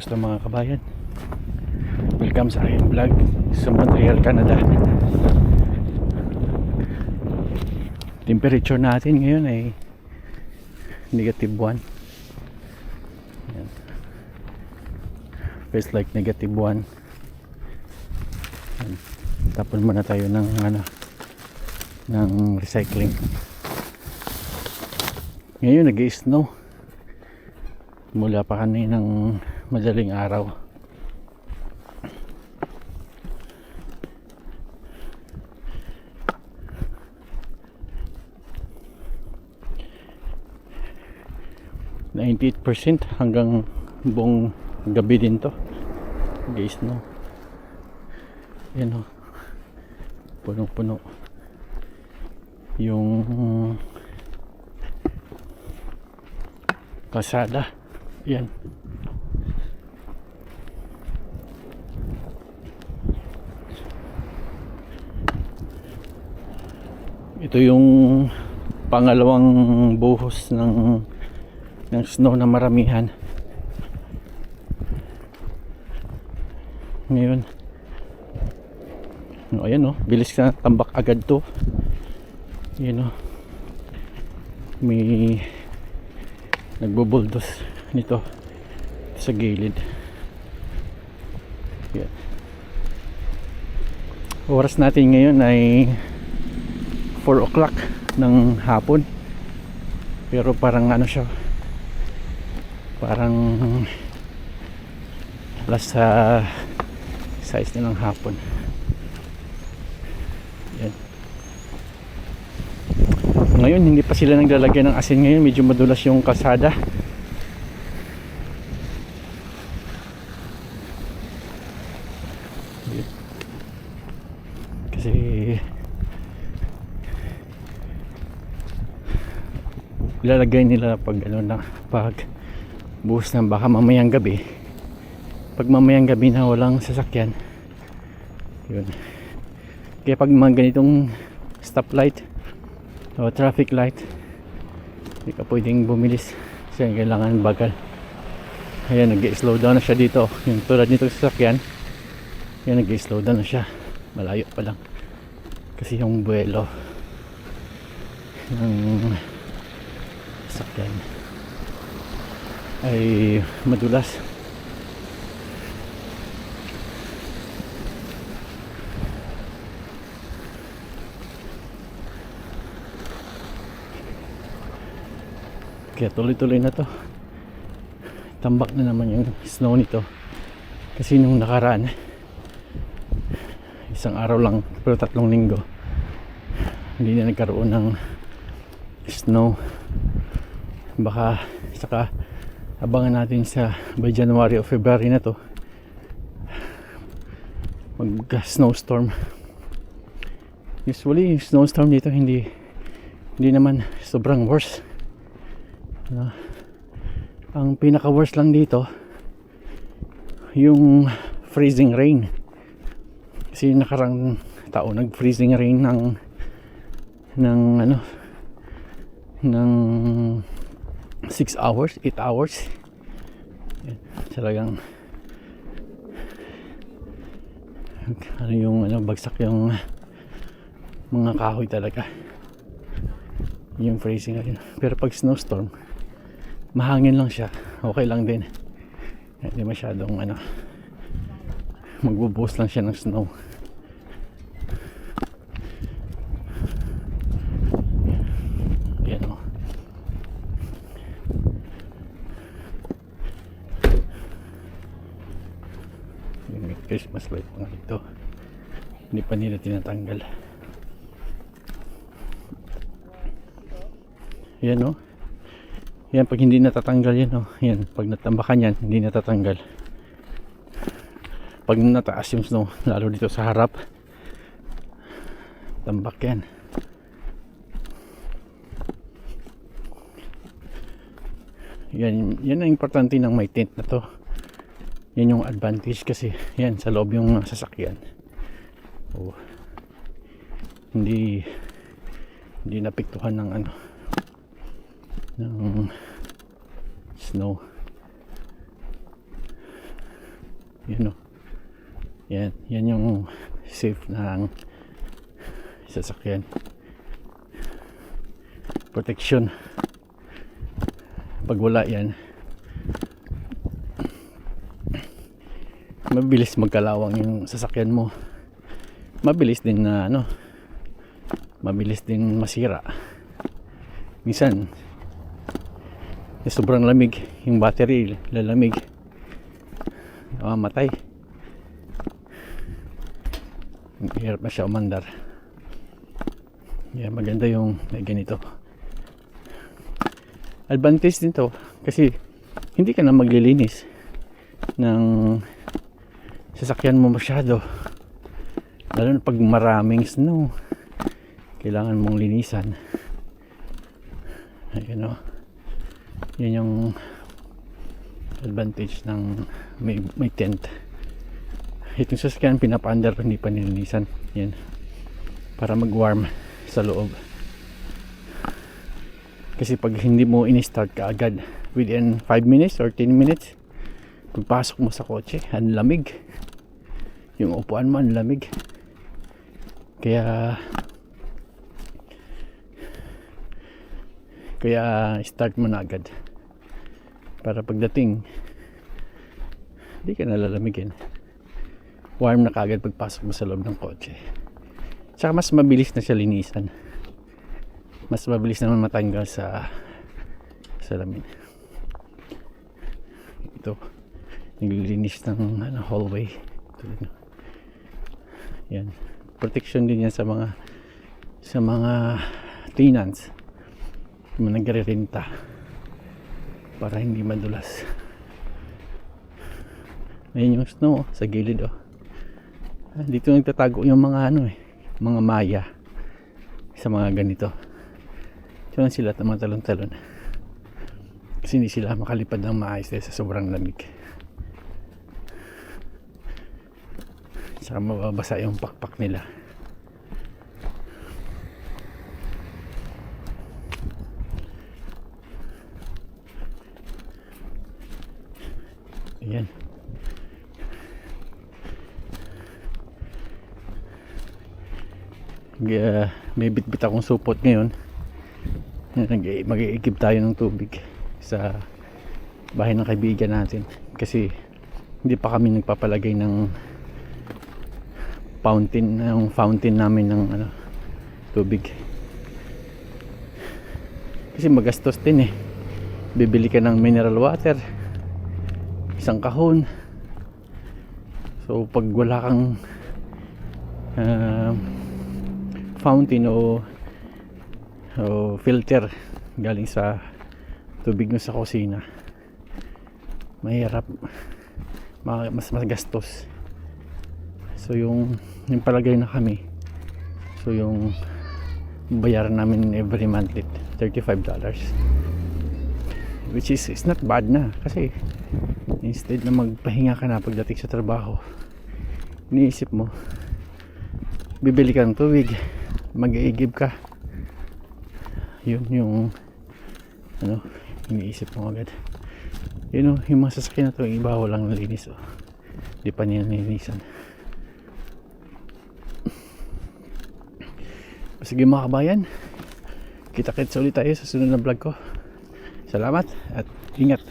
Kamusta mga kabayan? Welcome sa aking vlog sa Montreal, Canada. Temperature natin ngayon ay negative 1. Yan. Feels like negative 1. Yan. Tapon muna tayo ng ano ng recycling. Ngayon nag-snow mula pa kaninang madaling araw. percent hanggang buong gabi din to. Guys no? Yan o punong puno yung kasada. Yan ito yung pangalawang buhos ng ng snow na maramihan. Ngayon. No, ayan no bilis ka tambak agad to. Yun no may nagbubuldos nito sa gilid. Yan oras natin ngayon ay 4 o'clock ng hapon. Pero parang ano siya parang alas sa size na ng hapon. Yan. Ngayon hindi pa sila naglalagay ng asin ngayon. Medyo madulas yung kalsada kasi ilalagay nila pag ano na pag buhos na baka mamayang gabi. Pag mamayang gabi na walang sasakyan. Yun. Kaya pag mga ganitong stoplight o traffic light hindi ka pwedeng bumilis. Kasi kailangan bagal. Ayan nag slow down na siya dito. Yung tulad nito sasakyan ayan nag slow down na siya. Malayo pa lang. Kasi yung buwelo. Ng sasakyan. Ay madulas. Kaya tuloy-tuloy na to. Tambak na naman yung snow nito. Kasi nung nakaraan isang araw lang pero tatlong linggo hindi na nagkaroon ng snow baka saka abangan natin sa by January o February na to. Mag snowstorm usually yung snowstorm dito hindi hindi naman sobrang worse. No? ang pinaka worst lang dito yung freezing rain. Kasi nakarang tao nag freezing rain ng ng ano ng 6 hours 8 hours. Talagang ano yung ano bagsak yung mga kahoy talaga. Yung freezing rain pero pag snowstorm mahangin lang siya. Okay lang din. Hindi masyadong ano magbubuhos lang siya ng snow yan o yung may Christmas light mga ito hindi pa nila tinatanggal. Yan o yan pag hindi natatanggal yan o yan pag natambakan yan hindi natatanggal. Pag nataas yung snow lalo dito sa harap tambak yan. Yan yan ang importante ng may tent na to yan yung advantage kasi yan sa loob yung sasakyan oh. hindi hindi napiktuhan ng ano ng snow Yan o. Yan. Yan yung safe ng sasakyan. Protection. Pag wala yan, mabilis magkalawang yung sasakyan mo. Mabilis din na ano, mabilis din masira. Minsan, sobrang lamig, yung battery lalamig. Mamatay. Hirap na siya umandar. Yeah, maganda yung may ganito. Advantage din to kasi hindi ka na maglilinis ng sasakyan mo masyado. Lalo pag maraming snow. Kailangan mong linisan. Ayun o. Yun yung advantage ng may, may tent. Itong sasakyan pinapaandar hindi pa nilinisan. Yan. Para mag-warm sa loob. Kasi pag hindi mo in-start ka agad within 5 minutes or 10 minutes, pagpasok mo sa kotse, ang lamig. Yung upuan mo, lamig. Kaya kaya start mo na agad. Para pagdating hindi ka nalalamigin. Warm na kagad pagpasok mo sa loob ng kotse. Tsaka mas mabilis na siya linisan. Mas mabilis naman matanggal sa salamin ito. Naglilinis ng ano, hallway. Ito din. Yan. Protection din yan sa mga sa mga tenants mga nagre-renta para hindi madulas. Ayun yung snow oh, sa gilid oh. Ah, dito nagtatago yung mga ano eh mga maya sa mga ganito. Lang sila tumatalon-talon. Kasi hindi sila makalipad ng maayos dahil sa sobrang lamig saka mababasa yung pakpak nila Ayan. Uh, may bitbit akong supot ngayon. Nag- Mag-iigib tayo ng tubig sa bahay ng kaibigan natin. Kasi hindi pa kami nagpapalagay ng fountain, ng fountain namin ng ano, tubig. Kasi magastos din eh. Bibili ka ng mineral water isang kahon so pag wala kang uh, fountain o, o filter galing sa tubig mo sa kusina mahirap ma- mas magastos so yung yung palagay na kami. So yung bayaran namin every month it, 35 dollars. Which is it's not bad na. Kasi instead na magpahinga ka na pagdating sa trabaho iniisip mo bibili ka ng tubig mag-iigib ka. Yun yung ano iniisip mo agad. Yun o yung mga sasakyan na to yung iba walang nalinis o di pa niya nilinisan sige mga kabayan. Kita kits ulit tayo sa sunod na vlog ko. Salamat at ingat